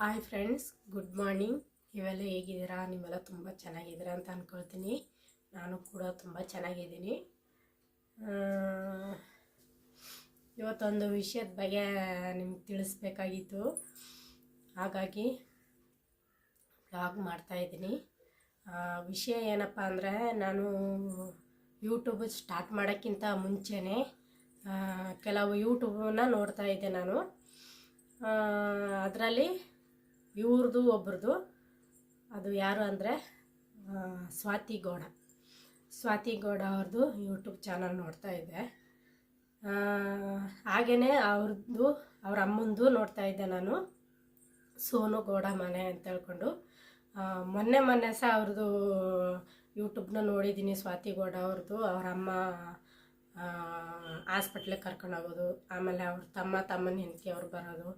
Hi friends good morning ನೀವೆಲ್ಲ ಹೇಗಿದ್ದೀರಾ? ನೀವೆಲ್ಲ ತುಂಬ ಚೆನ್ನಾಗಿದ್ದೀರಾ ಅಂತ ಅಂದ್ಕೊಳ್ತೀನಿ ನಾನು ಕೂಡ ತುಂಬ ಚೆನ್ನಾಗಿದ್ದೀನಿ. ಇವತ್ತೊಂದು ವಿಷಯದ ಬಗ್ಗೆ ನಿಮ್ಗೆ ತಿಳಿಸ್ಬೇಕಾಗಿತ್ತು. ಹಾಗಾಗಿ ಬ್ಲಾಗ್ ಮಾಡ್ತಾಯಿದ್ದೀನಿ ವಿಷಯ ಏನಪ್ಪ ಅಂದರೆ ನಾನು ಯೂಟ್ಯೂಬ್ ಸ್ಟಾರ್ಟ್ ಮಾಡೋಕ್ಕಿಂತ ಮುಂಚೆನೇ ಕೆಲವು ಯೂಟ್ಯೂಬನ್ನ ನೋಡ್ತಾ ಇದ್ದೆ ನಾನು. ಅದರಲ್ಲಿ ಇವ್ರದ್ದು ಒಬ್ರದ್ದು ಅದು ಯಾರು ಅಂದರೆ ಸ್ವಾತಿ ಗೌಡ. ಸ್ವಾತಿ ಗೌಡ ಅವ್ರದ್ದು ಯೂಟ್ಯೂಬ್ ಚಾನಲ್ ನೋಡ್ತಾ ಇದ್ದೆ. ಹಾಗೆಯೇ ಅವ್ರದ್ದು ಅವ್ರ ಅಮ್ಮಂದು ನೋಡ್ತಾ ಇದ್ದೆ ನಾನು. ಸೋನು ಗೌಡ ಮನೆ ಅಂತ ಹೇಳ್ಕೊಂಡು. ಮೊನ್ನೆ ಮೊನ್ನೆ ಸಹ ಅವ್ರದ್ದು ಯೂಟ್ಯೂಬ್ನ ನೋಡಿದ್ದೀನಿ ಸ್ವಾತಿ ಗೌಡ ಅವ್ರದ್ದು ಅವ್ರ ಅಮ್ಮ ಹಾಸ್ಪಿಟ್ಲಿಗೆ ಕರ್ಕೊಂಡೋಗೋದು ಆಮೇಲೆ ಅವ್ರ ತಮ್ಮ ತಮ್ಮನ ಹೆಂಡತಿ ಅವ್ರು ಬರೋದು.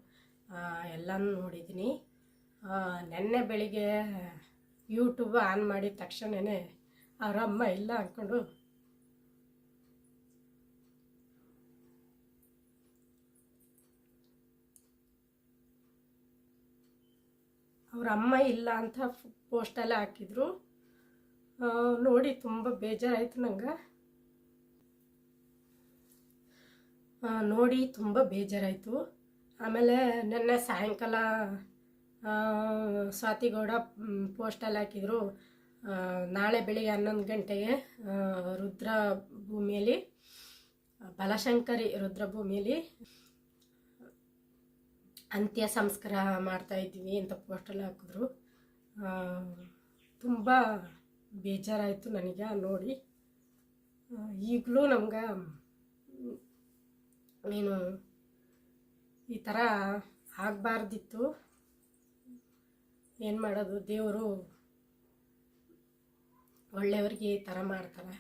ಎಲ್ಲನೂ ನೋಡಿದ್ದೀನಿ ನೆನ್ನೆ ಬೆಳಿಗ್ಗೆ ಯೂಟ್ಯೂಬ್ ಆನ್ ಮಾಡಿದ ತಕ್ಷಣವೇ ಅವ್ರ ಅಮ್ಮ ಇಲ್ಲ ಅಂದ್ಕೊಂಡು ಅವ್ರ ಅಮ್ಮ ಇಲ್ಲ ಅಂತ ಪೋಸ್ಟಲ್ಲೇ ಹಾಕಿದ್ರು. ನೋಡಿ, ತುಂಬ ಬೇಜಾರಾಯಿತು ನಂಗೆ. ನೋಡಿ, ತುಂಬ ಬೇಜಾರಾಯಿತು. ಆಮೇಲೆ ನೆನ್ನೆ ಸಾಯಂಕಾಲ ಸ್ವಾತಿಗೌಡ ಪೋಸ್ಟಲ್ಲಿ ಹಾಕಿದರು. ನಾಳೆ ಬೆಳಿಗ್ಗೆ ಹನ್ನೊಂದು ಗಂಟೆಗೆ ರುದ್ರ ಭೂಮಿಯಲ್ಲಿ ಬಲಶಂಕರಿ ರುದ್ರ ಭೂಮಿಯಲ್ಲಿ ಅಂತ್ಯ ಸಂಸ್ಕಾರ ಮಾಡ್ತಾ ಇದ್ದೀವಿ ಅಂತ ಪೋಸ್ಟಲ್ಲಿ ಹಾಕಿದ್ರು. ತುಂಬ ಬೇಜಾರಾಯಿತು ನನಗೆ ನೋಡಿ. ಈಗಲೂ ನಮ್ಗೆ ನೀನು ಈ ಥರ ಆಗಬಾರ್ದಿತ್ತು. ಏನು ಮಾಡೋದು? ದೇವರು ಒಳ್ಳೆಯವ್ರಿಗೆ ಈ ಥರ ಮಾಡ್ತಾರೆ.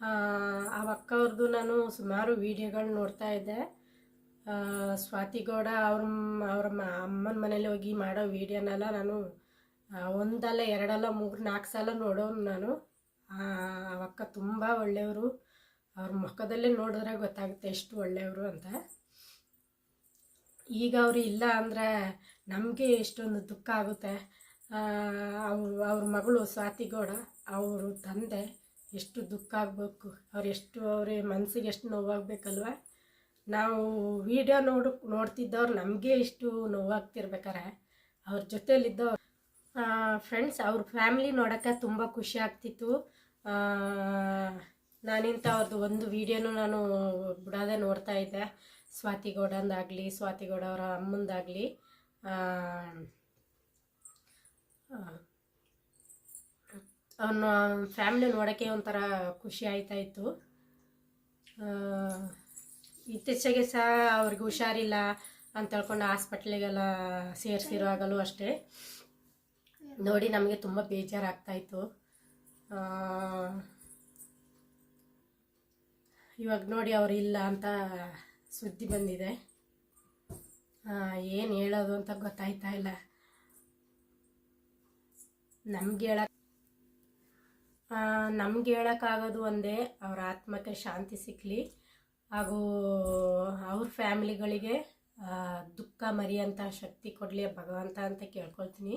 ಆ ಅಕ್ಕ ಅಕ್ಕವ್ರದ್ದು ನಾನು ಸುಮಾರು ವೀಡಿಯೋಗಳು ನೋಡ್ತಾ ಇದ್ದೆ. ಸ್ವಾತಿಗೌಡ ಸ್ವಾತಿ ಗೌಡ ಅವ್ರ ಅವ್ರ ಅಮ್ಮನ ಮನೇಲಿ ಹೋಗಿ ಮಾಡೋ ವೀಡಿಯೋನೆಲ್ಲ ನಾನು ಒಂದಲ್ಲ ಎರಡಲ್ಲ ಮೂರು ನಾಲ್ಕು ಸಲ ನೋಡೋನು ನಾನು. ಅಕ್ಕ ತುಂಬ ಒಳ್ಳೆಯವರು. ಅವ್ರ ಮುಖದಲ್ಲೇ ನೋಡಿದ್ರೆ ಗೊತ್ತಾಗುತ್ತೆ ಎಷ್ಟು ಒಳ್ಳೆಯವರು ಅಂತ. ಈಗ ಅವರು ಇಲ್ಲ ಅಂದರೆ ನಮಗೆ ಎಷ್ಟೊಂದು ದುಃಖ ಆಗುತ್ತೆ. ಅವ್ರ ಅವ್ರ ಮಗಳು ಸ್ವಾತಿ ಗೌಡ, ಅವರು ತಂದೆ, ಎಷ್ಟು ದುಃಖ ಆಗಬೇಕು. ಅವರೆಷ್ಟು ಅವ್ರ ಮನಸ್ಸಿಗೆ ಎಷ್ಟು ನೋವಾಗಬೇಕಲ್ವ? ನಾವು ವಿಡಿಯೋ ನೋಡು, ನೋಡ್ತಿದ್ದವ್ರು ನಮಗೆ ಇಷ್ಟು ನೋವಾಗ್ತಿರ್ಬೇಕಾರೆ. ಅವ್ರ ಜೊತೆಯಲ್ಲಿದ್ದವ್ರು ಫ್ರೆಂಡ್ಸ್ ಅವ್ರ ಫ್ಯಾಮಿಲಿ ನೋಡೋಕ್ಕೆ ತುಂಬ ಖುಷಿ ಆಗ್ತಿತ್ತು. ನಾನಿಂತ ಅವ್ರದ್ದು ಒಂದು ವಿಡಿಯೋನು ನಾನು ಬಿಡೋದೇ ನೋಡ್ತಾ ಇದ್ದೆ. ಸ್ವಾತಿ ಗೌಡಂದಾಗಲಿ ಸ್ವಾತಿ ಗೌಡ ಅವರ ಅಮ್ಮಂದಾಗಲಿ ಅವನ ಫ್ಯಾಮಿಲಿ ನೋಡೋಕ್ಕೆ ಒಂಥರ ಖುಷಿ ಆಯ್ತಾ ಇತ್ತು. ಇತ್ತೀಚೆಗೆ ಸಹ ಅವ್ರಿಗೆ ಹುಷಾರಿಲ್ಲ ಅಂತ ಹೇಳ್ಕೊಂಡು ಹಾಸ್ಪಿಟ್ಲಿಗೆಲ್ಲ ಸೇರಿಸಿರುವಾಗಲೂ ಅಷ್ಟೇ. ನೋಡಿ ನಮಗೆ ತುಂಬ ಬೇಜಾರಾಗ್ತಾಯಿತ್ತು ಇವಾಗ ನೋಡಿ ಅವರು ಇಲ್ಲ ಅಂತ ಸುದ್ದಿ ಬಂದಿದೆ. ಏನು ಹೇಳೋದು ಅಂತ ಗೊತ್ತಾಯ್ತಾ ಇಲ್ಲ. ನಮ್ಗೆ ಹೇಳಕ್ ನಮ್ಗೆ ಹೇಳೋಕ್ಕಾಗೋದು ಒಂದೇ ಅವ್ರ ಆತ್ಮಕ್ಕೆ ಶಾಂತಿ ಸಿಕ್ಕಲಿ ಹಾಗೂ ಅವ್ರ ಫ್ಯಾಮಿಲಿಗಳಿಗೆ ದುಃಖ ಮರಿಯಂಥ ಶಕ್ತಿ ಕೊಡಲಿ ಭಗವಂತ ಅಂತ ಕೇಳ್ಕೊಳ್ತೀನಿ.